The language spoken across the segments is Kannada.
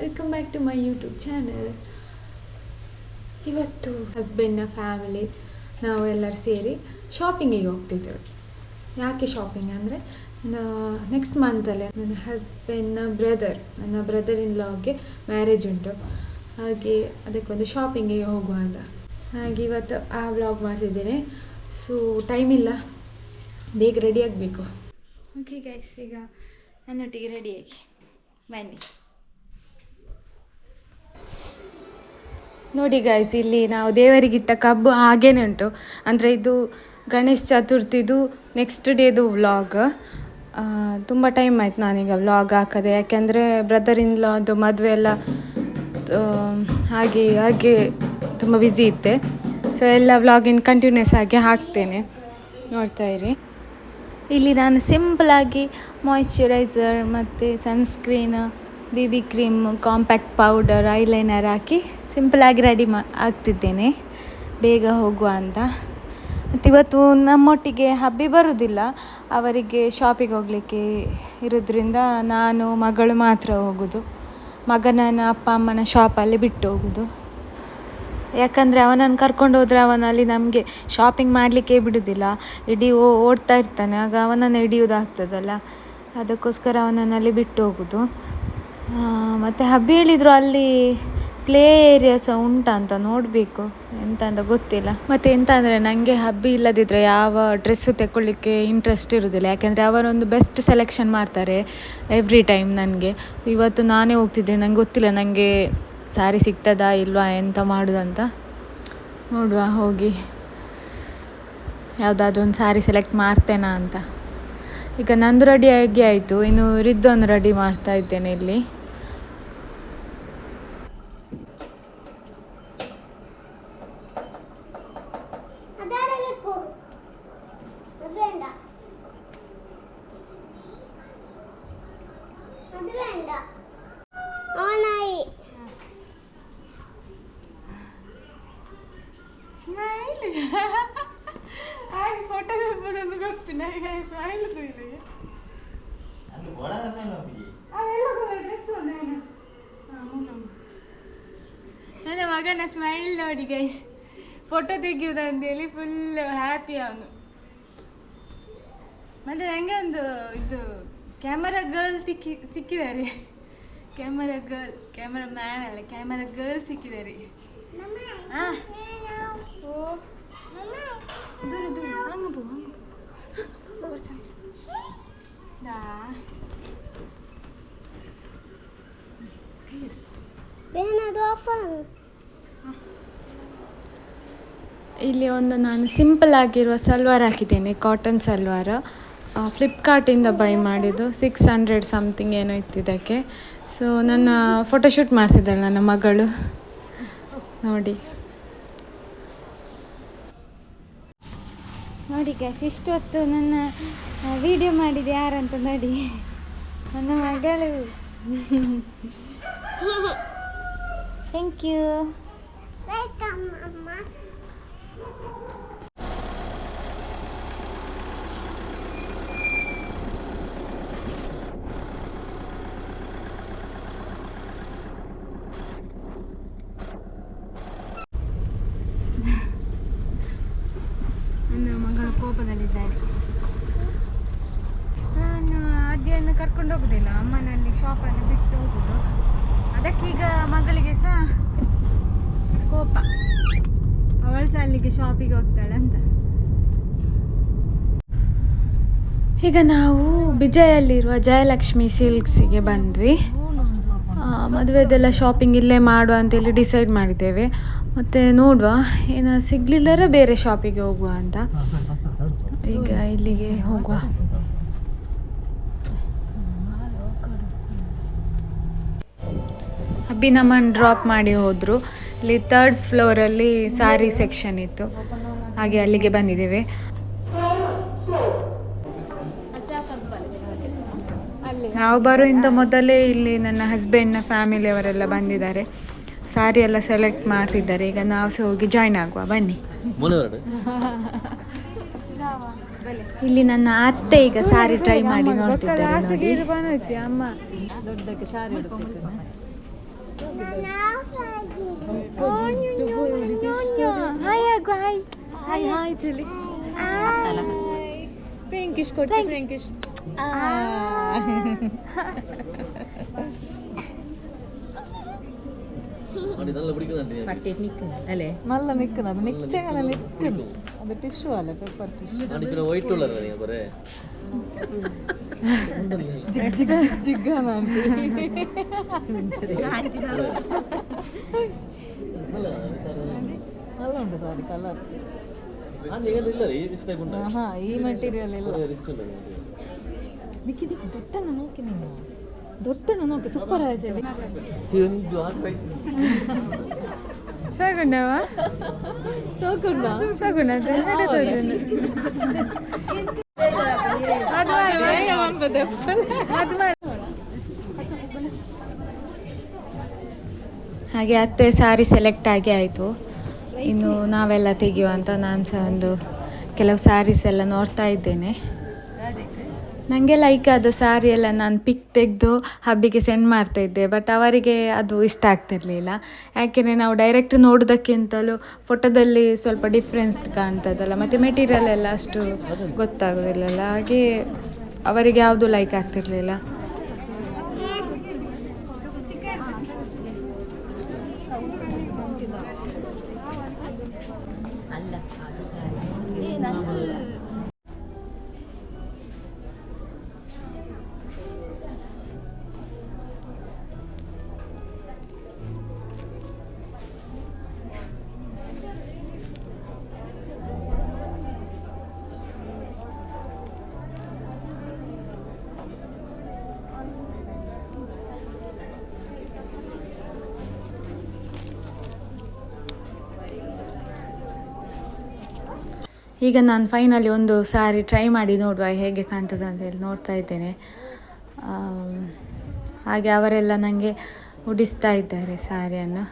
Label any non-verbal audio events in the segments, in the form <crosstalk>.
Welcome back to my YouTube channel ಇವತ್ತು ಹಸ್ಬೆಂಡ್ನ ಫ್ಯಾಮಿಲಿ ನಾವು ಎಲ್ಲರೂ ಸೇರಿ ಶಾಪಿಂಗಿಗೆ ಹೋಗ್ತಿದ್ದೇವೆ. ಯಾಕೆ ಶಾಪಿಂಗ್ ಅಂದರೆ ನೆಕ್ಸ್ಟ್ ಮಂತಲ್ಲೇ ನನ್ನ ಹಸ್ಬೆಂಡ್ನ ಬ್ರದರ್ ನನ್ನ ಬ್ರದರ್ ಇನ್ ಲಾಗೆ ಮ್ಯಾರೇಜ್ ಉಂಟು. ಹಾಗೆ ಅದಕ್ಕೊಂದು ಶಾಪಿಂಗಿಗೆ ಹೋಗುವ ಅಂತ. ಹಾಗೆ ಇವತ್ತು ಆ ವ್ಲಾಗ್ ಮಾಡ್ತಿದ್ದೇನೆ. ಸೊ ಟೈಮ್ ಇಲ್ಲ. ಬೇಗ ರೆಡಿ ಆಗಬೇಕು. ಓಕೆ ಗೈಸ್ ಈಗ ನನ್ನೊಟ್ಟಿಗೆ ರೆಡಿಯಾಗಿ ಬನ್ನಿ. ನೋಡಿ ಗಾಯ್ಸ್ ಇಲ್ಲಿ ನಾವು ದೇವರಿಗಿಟ್ಟ ಕಬ್ಬು ಹಾಗೇನೆ ಉಂಟು. ಅಂದರೆ ಇದು ಗಣೇಶ ಚತುರ್ಥಿದು ನೆಕ್ಸ್ಟ್ ಡೇದು ವ್ಲಾಗ್ ತುಂಬ ಟೈಮ್ ಆಯ್ತು ನಾನೀಗ ವ್ಲಾಗ್ ಹಾಕದೆ. ಯಾಕೆಂದರೆ ಬ್ರದರ್ ಇನ್ ಲಾದು ಮದುವೆ ಎಲ್ಲ ಹಾಗೆ ಹಾಗೆ ತುಂಬ ಬ್ಯುಸಿ ಇತ್ತೆ ಸೊ ಎಲ್ಲ ವ್ಲಾಗಿನ ಕಂಟಿನ್ಯೂಸ್ ಆಗಿ ಹಾಕ್ತೇನೆ. ನೋಡ್ತಾ ಇರಿ. ಇಲ್ಲಿ ನಾನು ಸಿಂಪಲಾಗಿ ಮಾಯಿಶ್ಚರೈಸರ್ ಮತ್ತು sunscreen B B cream, compact powder, eyeliner ಹಾಕಿ ಸಿಂಪಲಾಗಿ ರೆಡಿ ಮಾ ಆಗ್ತಿದ್ದೇನೆ. ಬೇಗ ಹೋಗುವ ಅಂತ. ಮತ್ತು ಇವತ್ತು ನಮ್ಮೊಟ್ಟಿಗೆ ಹಬ್ಬಿ ಬರುವುದಿಲ್ಲ. ಅವರಿಗೆ ಶಾಪಿಗೆ ಹೋಗಲಿಕ್ಕೆ ಇರೋದ್ರಿಂದ ನಾನು, ಮಗಳು ಮಾತ್ರ ಹೋಗೋದು. ಮಗನನ್ನು ಅಪ್ಪ ಅಮ್ಮನ ಶಾಪಲ್ಲಿ ಬಿಟ್ಟು ಹೋಗೋದು. ಯಾಕಂದರೆ ಅವನನ್ನು ಕರ್ಕೊಂಡು ಹೋದರೆ ಅವನಲ್ಲಿ ನಮಗೆ ಶಾಪಿಂಗ್ ಮಾಡಲಿಕ್ಕೆ ಬಿಡೋದಿಲ್ಲ. ಇಡೀ ಓ- ಓಡ್ತಾ ಇರ್ತಾನೆ. ಆಗ ಅವನನ್ನು ಹಿಡಿಯೋದಾಗ್ತದಲ್ಲ ಅದಕ್ಕೋಸ್ಕರ ಅವನನ್ನಲ್ಲಿ ಬಿಟ್ಟು ಹೋಗೋದು. ಮತ್ತು ಹಬ್ಬಿ ಹೇಳಿದರು ಅಲ್ಲಿ ಪ್ಲೇ ಏರಿಯಾ ಸಹ ಉಂಟಾ ಅಂತ ನೋಡಬೇಕು. ಎಂತ ಅಂತ ಗೊತ್ತಿಲ್ಲ. ಮತ್ತು ಎಂತ ಅಂದರೆ ನನಗೆ ಹಬ್ಬಿ ಇಲ್ಲದಿದ್ದರೆ ಯಾವ ಡ್ರೆಸ್ಸು ತೆಕ್ಕೊಳ್ಳಿಕ್ಕೆ ಇಂಟ್ರೆಸ್ಟ್ ಇರೋದಿಲ್ಲ. ಯಾಕೆಂದರೆ ಅವರೊಂದು ಬೆಸ್ಟ್ ಸೆಲೆಕ್ಷನ್ ಮಾಡ್ತಾರೆ ಎವ್ರಿ ಟೈಮ್ ನನಗೆ. ಇವತ್ತು ನಾನೇ ಹೋಗ್ತಿದ್ದೆ, ನಂಗೆ ಗೊತ್ತಿಲ್ಲ ನನಗೆ ಸ್ಯಾರಿ ಸಿಗ್ತದಾ ಇಲ್ವಾ ಎಂತ ಮಾಡೋದಂತ. ನೋಡುವ ಹೋಗಿ. ಯಾವುದಾದ್ರೂ ಒಂದು ಸ್ಯಾರಿ ಸೆಲೆಕ್ಟ್ ಮಾಡ್ತೇನಾ ಅಂತ. ಈಗ ನಂದು ರೆಡಿ ಆಗಿ ಆಯಿತು. ಇನ್ನು ರಿದ್ದೊಂದು ರೆಡಿ ಮಾಡ್ತಾ ಇದ್ದೇನೆ ಇಲ್ಲಿ. ನನ್ನ ಮಗನ ಸ್ಮೈಲ್ ನೋಡಿ ಗೈಸ್ ಫೋಟೋ ತೆಗೆಯುವುದಂತೇಳಿ ಫುಲ್ ಹ್ಯಾಪಿ ಅವನು ಮತ್ತೆ ನನಗೆ ಒಂದು ಇದು ಕ್ಯಾಮರಾ ಗರ್ಲ್ ತಿಕ್ಕಿ ಸಿಕ್ಕಿದ್ದಾರೆ ಕ್ಯಾಮರಾ ಗರ್ಲ್ ಕ್ಯಾಮರಾ ಮ್ಯಾನ್ ಅಲ್ಲ ಕ್ಯಾಮರಾ ಗರ್ಲ್ ಸಿಕ್ಕಿದ್ದಾರೆ ಹಾ ಓ ದೂರ ದೂರ ಹಂಗ ಇಲ್ಲಿ ಒಂದು ನಾನು ಸಿಂಪಲ್ ಆಗಿರುವ ಸಲ್ವಾರ್ ಹಾಕಿದ್ದೇನೆ ಕಾಟನ್ ಸಲ್ವಾರ್. ಫ್ಲಿಪ್ಕಾರ್ಟಿಂದ ಬೈ ಮಾಡಿದ್ದು ಸಿಕ್ಸ್ ಹಂಡ್ರೆಡ್ ಸಮಥಿಂಗ್ ಏನೋ ಇತ್ತು ಇದಕ್ಕೆ ಸೊ ನನ್ನ ಫೋಟೋಶೂಟ್ ಮಾಡಿಸಿದ್ದಾಳೆ ನನ್ನ ಮಗಳು. ನೋಡಿ. ನೋಡಿ ಗ್ಯಾಸ್ ಇಷ್ಟು ಹೊತ್ತು ನನ್ನ ವಿಡಿಯೋ ಮಾಡಿದೆ ಯಾರಂತ ನೋಡಿ. ನನ್ನ ಮಗಳು. <laughs> ಥ್ಯಾಂಕ್ ಯು ವೆಲ್ಕಮ್ ಅಮ್ಮ ನನ್ನ ಮಗಳು ಕೋಪದಲ್ಲಿದ್ದಾರೆ ನಾನು ಆದ್ಯನ್ನು ಕರ್ಕೊಂಡು ಹೋಗುದಿಲ್ಲ. ಅಮ್ಮನಲ್ಲಿ ಶಾಪಲ್ಲಿ ಬಿಟ್ಟು ಹೋಗುದು. ಅದಕ್ಕೀಗ ಮಗಳಿಗೆ ಸಹ ಕೋಪ. ಅವಳು ಸಹ ಅಲ್ಲಿಗೆ ಶಾಪಿಗೆ ಹೋಗ್ತಾಳೆ ಅಂತ. ಈಗ ನಾವು ಬಿಜಯಲ್ಲಿರುವ ಜಯಲಕ್ಷ್ಮಿ ಸಿಲ್ಕ್ಸಿಗೆ ಬಂದ್ವಿ. ಮದುವೆದೆಲ್ಲ ಶಾಪಿಂಗ್ ಇಲ್ಲೇ ಮಾಡುವ ಅಂತೇಳಿ ಡಿಸೈಡ್ ಮಾಡಿದ್ದೇವೆ. ಮತ್ತು ನೋಡುವ, ಏನೋ ಸಿಗ್ಲಿಲ್ಲರ ಬೇರೆ ಶಾಪಿಗೆ ಹೋಗುವ ಅಂತ. ಈಗ ಇಲ್ಲಿಗೆ ಹೋಗುವ. ಅಬ್ಬಿ ನಮ್ಮನ್ನು ಡ್ರಾಪ್ ಮಾಡಿ ಹೋದರು. ಇಲ್ಲಿ ತರ್ಡ್ ಫ್ಲೋರಲ್ಲಿ ಸಾರಿ ಸೆಕ್ಷನ್ ಇತ್ತು. ಹಾಗೆ ಅಲ್ಲಿಗೆ ಬಂದಿದ್ದೇವೆ. ನಾವು ಬರೋಕ್ಕಿಂತ ಮೊದಲೇ ಇಲ್ಲಿ ನನ್ನ ಹಸ್ಬೆಂಡ್ನ ಫ್ಯಾಮಿಲಿಯವರೆಲ್ಲ ಬಂದಿದ್ದಾರೆ. ಸಾರಿ ಎಲ್ಲ ಸೆಲೆಕ್ಟ್ ಮಾಡ್ತಿದ್ದಾರೆ. ಈಗ ನಾವು ಸಹ ಹೋಗಿ ಜಾಯ್ನ್ ಆಗುವ. ಬನ್ನಿ. ಇಲ್ಲಿ ನನ್ನ ಅತ್ತೆ ಈಗ ಸಾರಿ ಟ್ರೈ ಮಾಡಿ ನೋಡ್ತಿದ್ದಾರೆ ನೋಡಿ. ഹായ് ഹായ് ഹായ് ഹായ് ചെല്ലി ഫ്രങ്കിഷ് കൊടുത്തു ഫ്രങ്കിഷ് നല്ല നിക്കുന്നത് നിച്ച നിക്കുന്നു അത് ടിഷ്യൂ അല്ലേ പേപ്പർ ടിഷ്യൂ വൈറ്റ് നല്ലുണ്ട് സാർ കളർ ഈ മെറ്റീരിയൽ ഇല്ല. നോക്കി നിങ്ങൾ ಸಾಗುಂಡವ ಸೋಕುಂಡ? ಸಾಗುಣ ಹಾಗೆ ಅತ್ತೆ ಸಾರಿ ಸೆಲೆಕ್ಟ್ ಆಗಿ ಆಯಿತು. ಇನ್ನು ನಾವೆಲ್ಲ ತೆಗೆಯುವ ಅಂತ ನಾನು ಸಹ ಒಂದು ಕೆಲವು ಸ್ಯಾರೀಸ್ ಎಲ್ಲ ನೋಡ್ತಾ ಇದ್ದೇನೆ. ನನಗೆ ಲೈಕ್ ಆದ ಸ್ಯಾರಿ ಎಲ್ಲ ನಾನು ಪಿಕ್ ತೆಗೆದು ಹಬ್ಬಿಗೆ ಸೆಂಡ್ ಮಾಡ್ತಾ ಇದ್ದೆ ಬಟ್ ಅವರಿಗೆ ಅದು ಇಷ್ಟ ಆಗ್ತಿರಲಿಲ್ಲ ಯಾಕೆಂದರೆ ನಾವು ಡೈರೆಕ್ಟ್ ನೋಡೋದಕ್ಕಿಂತಲೂ ಫೋಟೋದಲ್ಲಿ ಸ್ವಲ್ಪ ಡಿಫ್ರೆನ್ಸ್ ಕಾಣ್ತದಲ್ಲ, ಮತ್ತು ಮೆಟೀರಿಯಲ್ ಎಲ್ಲ ಅಷ್ಟು ಗೊತ್ತಾಗೋದಿಲ್ಲಲ್ಲ, ಹಾಗೆ ಅವರಿಗೆ ಯಾವುದು ಲೈಕ್ ಆಗ್ತಿರ್ಲಿಲ್ಲ. ಈಗ ನಾನು ಫೈನಲಿ ಒಂದು ಸಾರಿ ಟ್ರೈ ಮಾಡಿ ನೋಡುವ ಹೇಗೆ ಕಾಣ್ತದೆ ಅಂತ ಹೇಳಿ ನೋಡ್ತಾ ಇದ್ದೇನೆ. ಹಾಗೆ ಅವರೆಲ್ಲ ನನಗೆ ಉಡಿಸ್ತಾ ಇದ್ದಾರೆ ಸಾರಿಯನ್ನು.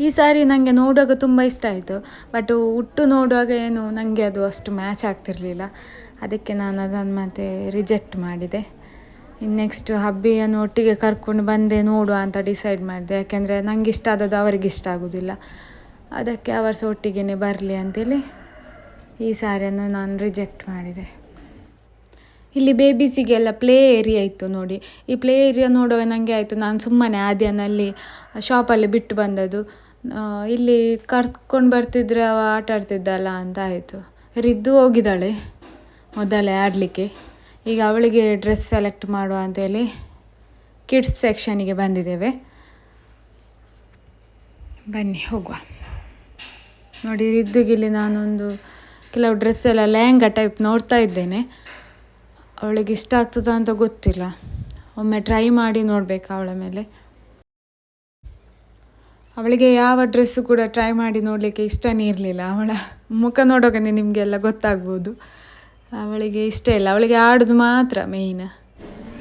ಈ ಸಾರಿ ನನಗೆ ನೋಡುವಾಗ ತುಂಬ ಇಷ್ಟ ಆಯಿತು. ಬಟ್ ಉಟ್ಟು ನೋಡುವಾಗ ಏನು ನನಗೆ ಅದು ಅಷ್ಟು ಮ್ಯಾಚ್ ಆಗ್ತಿರಲಿಲ್ಲ. ಅದಕ್ಕೆ ನಾನು ಅದನ್ನು ಮತ್ತೆ ರಿಜೆಕ್ಟ್ ಮಾಡಿದೆ. ಇನ್ನು ನೆಕ್ಸ್ಟ್ ಹಬ್ಬಿಯನ್ನು ಒಟ್ಟಿಗೆ ಕರ್ಕೊಂಡು ಬಂದೆ ನೋಡುವ ಅಂತ ಡಿಸೈಡ್ ಮಾಡಿದೆ. ಯಾಕೆಂದರೆ ನನಗೆ ಇಷ್ಟ ಆದದ್ದು ಅವರಿಗೆ ಇಷ್ಟ ಆಗೋದಿಲ್ಲ. ಅದಕ್ಕೆ ಅವರು ಸಹ ಒಟ್ಟಿಗೆ ಬರಲಿ ಅಂತೇಳಿ ಈ ಸ್ಯಾರಿಯನ್ನು ನಾನು ರಿಜೆಕ್ಟ್ ಮಾಡಿದೆ. ಇಲ್ಲಿ ಬೇಬೀಸಿಗೆಲ್ಲ ಪ್ಲೇ ಏರಿಯಾ ಇತ್ತು ನೋಡಿ. ಈ ಪ್ಲೇ ಏರಿಯಾ ನೋಡುವಾಗ ನನಗೆ ಆಯಿತು, ನಾನು ಸುಮ್ಮನೆ ಆದ್ಯನಲ್ಲಿ ಶಾಪಲ್ಲಿ ಬಿಟ್ಟು ಬಂದದ್ದು. ಇಲ್ಲಿ ಕರ್ಕೊಂಡು ಬರ್ತಿದ್ರೆ ಅವ ಆಟ ಆಡ್ತಿದ್ದಲ್ಲ ಅಂತ ಆಯಿತು. ರಿದ್ದು ಹೋಗಿದ್ದಾಳೆ ಮೊದಲೇ ಆಡಲಿಕ್ಕೆ. ಈಗ ಅವಳಿಗೆ ಡ್ರೆಸ್ ಸೆಲೆಕ್ಟ್ ಮಾಡುವ ಅಂತೇಳಿ ಕಿಡ್ಸ್ ಸೆಕ್ಷನಿಗೆ ಬಂದಿದ್ದೇವೆ. ಬನ್ನಿ ಹೋಗುವ. ನೋಡಿ, ರಿದ್ದುಗಿಲ್ಲಿ ನಾನೊಂದು ಕೆಲವು ಡ್ರೆಸ್ ಎಲ್ಲ ಲೆಹಂಗಾ ಟೈಪ್ ನೋಡ್ತಾ ಇದ್ದೇನೆ. ಅವಳಿಗೆ ಇಷ್ಟ ಆಗ್ತದಾ ಅಂತ ಗೊತ್ತಿಲ್ಲ. ಒಮ್ಮೆ ಟ್ರೈ ಮಾಡಿ ನೋಡಬೇಕು ಅವಳ ಮೇಲೆ. ಅವಳಿಗೆ ಯಾವ ಡ್ರೆಸ್ಸು ಕೂಡ ಟ್ರೈ ಮಾಡಿ ನೋಡಲಿಕ್ಕೆ ಇಷ್ಟನೇ ಇರಲಿಲ್ಲ. ಅವಳ ಮುಖ ನೋಡೋಕೆ ನಿಮಗೆಲ್ಲ ಗೊತ್ತಾಗ್ಬೋದು. ಅವಳಿಗೆ ಇಷ್ಟ ಇಲ್ಲ. ಅವಳಿಗೆ ಆಡೋದು ಮಾತ್ರ ಮೇಯ್ನ್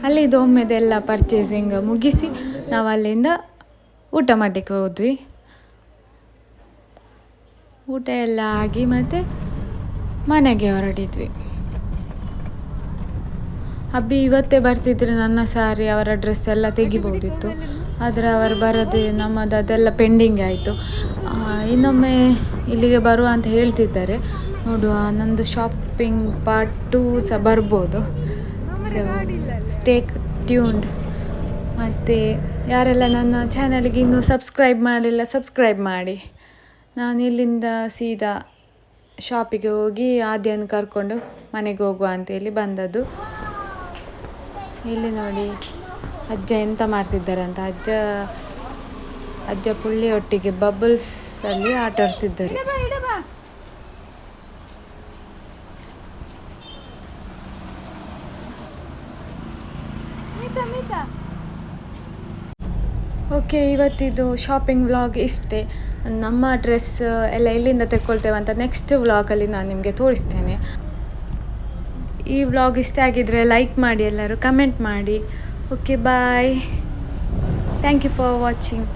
ಅಲ್ಲಿದ್ದು ಒಮ್ಮೆದೆಲ್ಲ ಪರ್ಚೇಸಿಂಗ್ ಮುಗಿಸಿ ನಾವು ಅಲ್ಲಿಂದ ಊಟ ಮಾಡಲಿಕ್ಕೆ ಹೋದ್ವಿ. ಊಟ ಎಲ್ಲ ಆಗಿ ಮತ್ತೆ ಮನೆಗೆ ಹೊರಟಿದ್ವಿ. ಅಬ್ಬಿ, ಇವತ್ತೇ ಬರ್ತಿದ್ರೆ ನನ್ನ ಸಾರಿ ಅವರ ಡ್ರೆಸ್ ಎಲ್ಲ ತೆಗಿಬೋದಿತ್ತು ಆದರೆ ಅವರು ಬರದೆ ನಮ್ಮದು, ಅದೆಲ್ಲ ಪೆಂಡಿಂಗ್ ಆಯಿತು. ಇನ್ನೊಮ್ಮೆ ಇಲ್ಲಿಗೆ ಬರುವ ಅಂತ ಹೇಳ್ತಿದ್ದಾರೆ. ನೋಡುವ, ನಂದು ಶಾಪಿಂಗ್ ಪಾರ್ಟ್ ಟೂ ಸಹ ಬರ್ಬೋದು. ಸ್ಟೇಕ್ ಟ್ಯೂನ್ಡ್ ಮತ್ತು ಯಾರೆಲ್ಲ ನನ್ನ ಚಾನಲ್ಗೆ ಇನ್ನೂ ಸಬ್ಸ್ಕ್ರೈಬ್ ಮಾಡಲಿಲ್ಲ ಸಬ್ಸ್ಕ್ರೈಬ್ ಮಾಡಿ. ನಾನು ಇಲ್ಲಿಂದ ಸೀದಾ ಶಾಪಿಗೆ ಹೋಗಿ ಆದ್ಯನ ಕರ್ಕೊಂಡು ಮನೆಗೆ ಹೋಗುವ ಅಂತೇಳಿ ಬಂದದ್ದು. ಇಲ್ಲಿ ನೋಡಿ ಅಜ್ಜ ಎಂತ ಮಾಡ್ತಿದ್ದಾರೆ ಅಂತ. ಅಜ್ಜ ಅಜ್ಜ ಪುಳ್ಳಿ ಒಟ್ಟಿಗೆ ಬಬಲ್ಸ್ ಅಲ್ಲಿ ಆಟ ಆಡ್ತಿದ್ದಾರೆ. ಓಕೆ ಇವತ್ತಿದು ಶಾಪಿಂಗ್ ವ್ಲಾಗ್ ಇಷ್ಟೇ. ನಮ್ಮ ಡ್ರೆಸ್ ಎಲ್ಲ ಎಲ್ಲಿಂದ ತೆಕ್ಕೊಳ್ತೇವೆ ಅಂತ ನೆಕ್ಸ್ಟ್ ವ್ಲಾಗಲ್ಲಿ ನಾನು ನಿಮಗೆ ತೋರಿಸ್ತೇನೆ. ಈ ವ್ಲಾಗ್ ಇಷ್ಟ ಆಗಿದ್ದರೆ ಲೈಕ್ ಮಾಡಿ ಎಲ್ಲರೂ ಕಮೆಂಟ್ ಮಾಡಿ. Okay bye thank you for watching